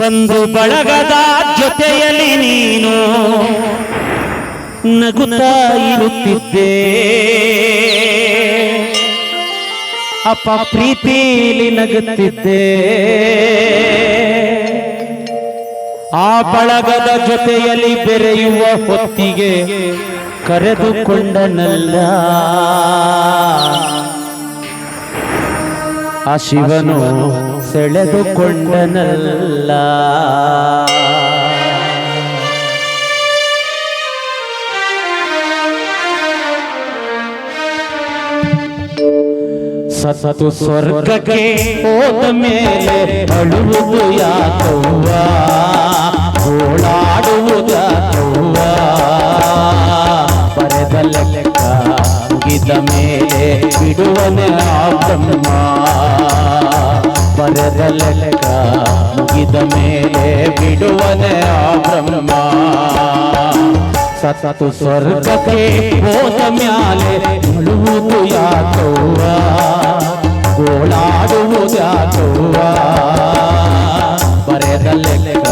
ಬಂಧು ಬಳಗದ ಜೊತೆಯಲ್ಲಿ ನೀನು ನಗುತ್ತಾ ಇರುತ್ತಿದ್ದೆ. ಅಪ್ಪ ಪ್ರೀತಿಲಿ ನಗುತ್ತಿದ್ದೆ. ಆ ಬಳಗದ ಜೊತೆಯಲ್ಲಿ ಬೆರೆಯುವ ಹೊತ್ತಿಗೆ ಕರೆದುಕೊಂಡನಲ್ಲ. ಆ ಶಿವನು ಸೆಳೆದುಕೊಂಡನಲ್ಲ. ಸತ್ತು ಸ್ವರ್ಗಕ್ಕೆ ಹೋದ ಮೇಲೆ ಅಳುವುದು ಯಾಕವ್ವ? ಬರೆದ ಲೆಕ್ಕ ಮುಗಿದ ಮೇಲೆ ಬಿಡುವನೆ ಆ ಬ್ರಹ್ಮ ಸತ್ತು ಸ್ವರ್ಗಕ್ಕೆ ಹೋದ ಮ್ಯಾಲೆ ಮುಳುವುದು ಯಾಕವ್ವ ಗೋಳಾಡುವುದು ಯಾಕವ್ವ ಬರೆದ ಲೆಕ್ಕ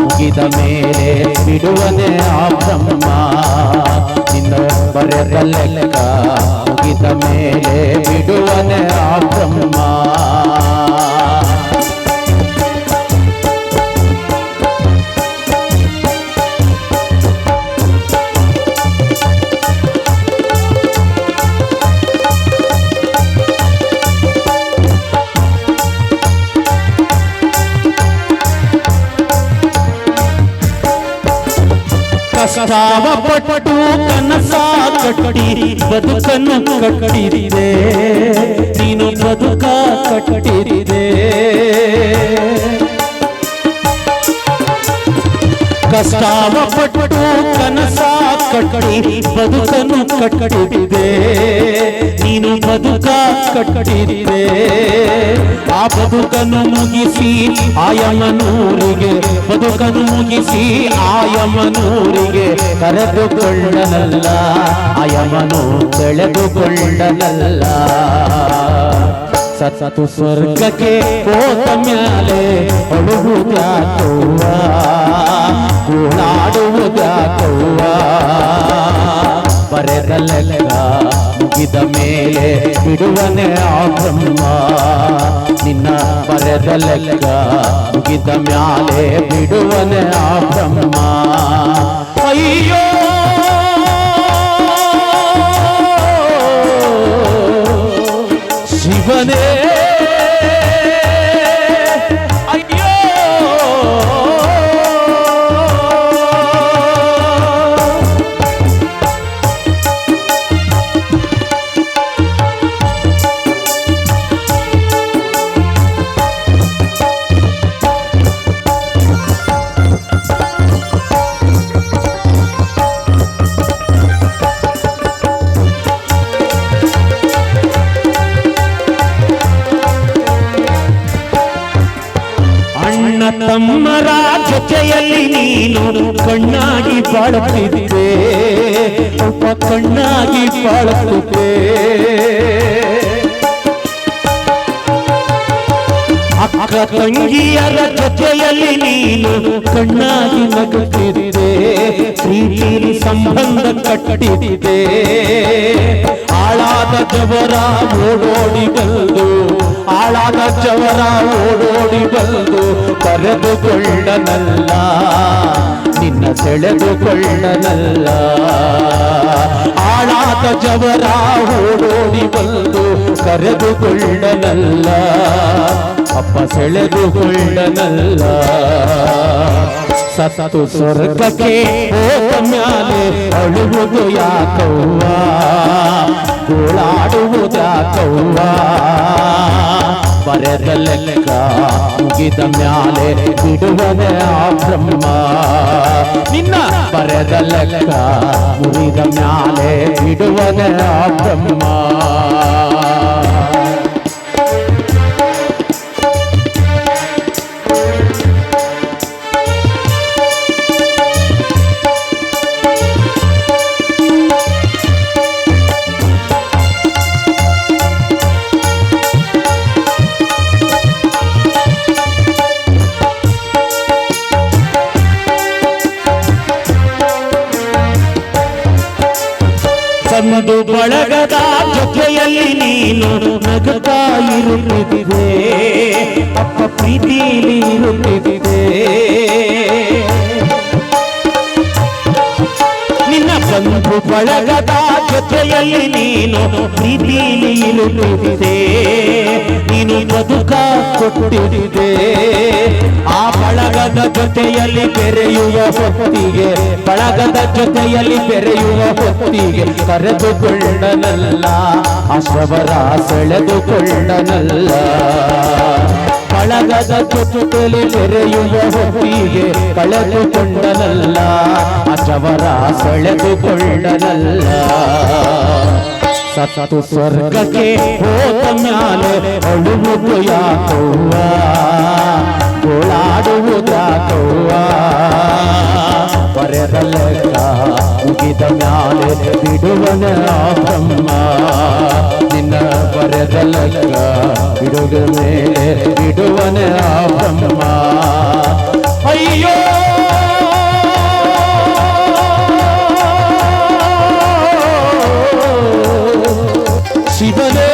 ಮುಗಿದ ಮೇಲೆ ಬಿಡುವನೆ ಆ ಬ್ರಹ್ಮ ಇನ್ನು ಬರೆದ ಲೆಕ್ಕ ಮುಗಿದ ಮೇಲೆ ಬಿಡುವನೆ ಆ ಬ್ರಹ್ಮ ಕಷ್ಟವ ಪಟ್ಟು ಕನಸ ಕಟ್ಟಿ ಬದುಕನ್ನು ಕಟ್ಟಿರಿದೆ. ನೀನು ಬದುಕ ಕಟ್ಟಿರಿದೆ. ಕಷ್ಟವ ಪಟ್ಟು ಕನಸ ಕಟ್ಟಿ, ಬದುಕನ್ನು ಕಟ್ಟಿರಿದೆ ನೀನು ಬದುಕ ಕಟ್ಟಿರಿದೆ ಆ ಬದುಕನ್ನು ಮುಗಿಸಿ ಆಯಮನೂರಿಗೆ ಬದುಕನ್ನು ಮುಗಿಸಿ ಆಯಮನೂರಿಗೆ ಕರೆದುಕೊಳ್ಳನಲ್ಲ ಆಯಮನು ಸೆಳೆದುಕೊಳ್ಳನಲ್ಲ ಸತ್ತು ಸ್ವರ್ಗಕ್ಕೆ ಹೋದ ಮ್ಯಾಲೆ ಅಳುವುದ್ಯಾಕವ್ವ ಗೋಳಾಡುವುದ್ಯಾಕವ್ವ ಬರೆದ ಲೆಕ್ಕ ಮುಗಿದ ಮೇಲೆ ಬಿಡುವನೆ ಆ ಬ್ರಹ್ಮ ನಿನ್ನ ಬರೆದ ಲೆಕ್ಕ ಮುಗಿದ ಮ್ಯಾಲೆ ಬಿಡುವನೆ ಆ ಬ್ರಹ್ಮ ಅಯ್ಯೋ ಅಣ್ಣ ತಮ್ಮರ ಜೊತೆಯಲ್ಲಿ ನೀನು ಕಣ್ಣಾಗಿ ಬಾಳುತ್ತಿದ್ದೆ. ಒಬ್ಬ ಕಣ್ಣಾಗಿ ಬಾಳುತ್ತಿದ್ದೆ. ಅಕ್ಕ ತಂಗಿಯರ ಜೊತೆಯಲ್ಲಿ ನೀನು ಕಣ್ಣಾಗಿ ನಗುತ್ತಿದ್ದೆ. ಪ್ರೀತಿಲಿ ಸಂಬಂಧ ಕಟ್ಟಿದ್ದೆ. ಆಳಾದ ಜವರ ಓಡೋಡಿ ಬಂದು ಆಳಾದ ಜವರ ಓಡೋಡಿ ಬಂದು ಕರೆದುಕೊಳ್ಳನಲ್ಲ. ನಿನ್ನ ಸೆಳೆದುಕೊಳ್ಳನಲ್ಲ. ಆಳಾದ ಜವರ ಓಡೋಡಿ ಬಂದು ಕರೆದುಕೊಳ್ಳನಲ್ಲ. ಅಪ್ಪ ಸೆಳೆದುಕೊಳ್ಳನಲ್ಲ. ಸತ್ತು ಸ್ವರ್ಗಕ್ಕೆ ಹೋದ ಮ್ಯಾಲೆ ಅಳುವುದು ಯಾಕವ್ವ ಗೋಳಾಡುವುದು ಯಾಕವ್ವ ಬರೆದ ಲೆಕ್ಕ ಮುಗಿದ ಮ್ಯಾಲೆ ಬಿಡುವನೆ ಆ ಬ್ರಹ್ಮ ನಿನ್ನ ಬರೆದ ಲೆಕ್ಕ ಮುಗಿದ ಮ್ಯಾಲೆ ಬಿಡುವನೆ ಆ ಬ್ರಹ್ಮ ಬಂಧು ಬಳಗದ ಜೊತೆಯಲ್ಲಿ ನೀನು ನಗುತ್ತಾ ಇರುತ್ತಿದೆ ಅಪ್ಪ ಪ್ರೀತಿಲಿ ಇರುತ್ತಿದ್ದೆ. ಬಂಧು ಬಳಗದ ಜೊತೆಯಲ್ಲಿ ನೀನು ಪ್ರೀತಿಲಿ ಇರುತ್ತಿದ್ದೆ ನೀನು ಬದುಕ ಕೊಟ್ಟಿದೆ ಆ ಬಳಗದ ಜೊತೆಯಲ್ಲಿ ಬೆರೆಯುವ ಹೊತ್ತಿಗೆ, ಬಳಗದ ಜೊತೆಯಲ್ಲಿ ಬೆರೆಯುವ ಹೊತ್ತಿಗೆ ಕರೆದುಕೊಂಡನಲ್ಲ ಅಶ್ವರ ಸೆಳೆದುಕೊಂಡನಲ್ಲ ಬಳಗದ ಜೊತೆಯಲ್ಲಿ ಬೆರೆಯುವ ಹೊತ್ತಿಗೆ ಕಳೆದುಕೊಂಡನಲ್ಲ ಅಚವರ ಸೆಳೆದುಕೊಂಡನಲ್ಲ ಸತ್ತು ಸ್ವರ್ಗಕ್ಕೆ ಹೋದ ಮ್ಯಾಲೆ ಅಳುವುದು ಯಾಕವ್ವ ಗೋಳಾಡುವುದಾಕವ್ವ ಬರೆದ ಲೆಕ್ಕ ಮುಗಿದ ಮ್ಯಾಲೆ ಬಿಡುವನ ಬ್ರಹ್ಮ ನಿನ್ನ ಬರೆದ ಲೆಕ್ಕ ಬಿಡುಗ ಮೇಲೆ ಬಿಡುವನ ಬ್ರಹ್ಮ ஐயோ சிவனே